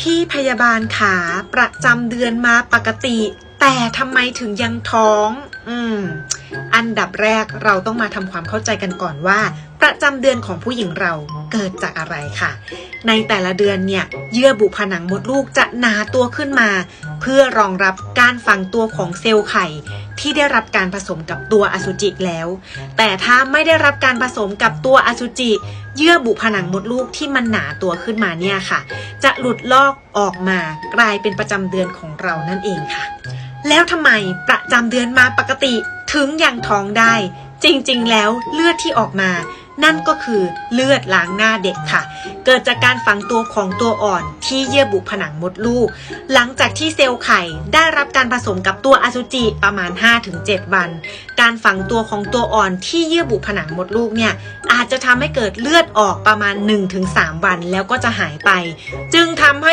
พี่พยาบาลขาประจำเดือนมาปกติ แต่ทำไมถึงยังท้อง อืม อันดับแรกเราต้องมาทำความเข้าใจกันก่อนว่า ประจำเดือนของผู้หญิงเราเกิดจากอะไรค่ะ ในแต่ละเดือนเนี่ย เยื่อบุผนังมดลูกจะหนาตัวขึ้นมา เพื่อรองรับการฝังตัวของเซลล์ไข่ ที่ได้รับการผสมกับตัวอสุจิแล้ว แต่ถ้าไม่ได้รับการผสมกับตัวอสุจิ เยื่อบุผนังมดลูกที่มันหนาตัวขึ้นมาเนี่ยค่ะ จะหลุดลอกออกมากลายเป็นประจำเดือนของเรานั่นเองค่ะ แล้วทำไมประจำเดือนมาปกติถึงยังท้องได้ จริงๆ แล้วเลือดที่ออกมา นั่นก็คือเลือดล้างหน้าเด็กค่ะ เกิดจากการฝังตัวของตัวอ่อนที่เยื่อบุผนังมดลูก หลังจากที่เซลล์ไข่ได้รับการผสมกับตัวอสุจิประมาณ 5-7 วัน การฝังตัวของตัวอ่อนที่เยื่อบุผนังมดลูกเนี่ยอาจจะทำให้เกิดเลือดออกประมาณ 1-3 วันแล้วก็จะหายไป จึงทำให้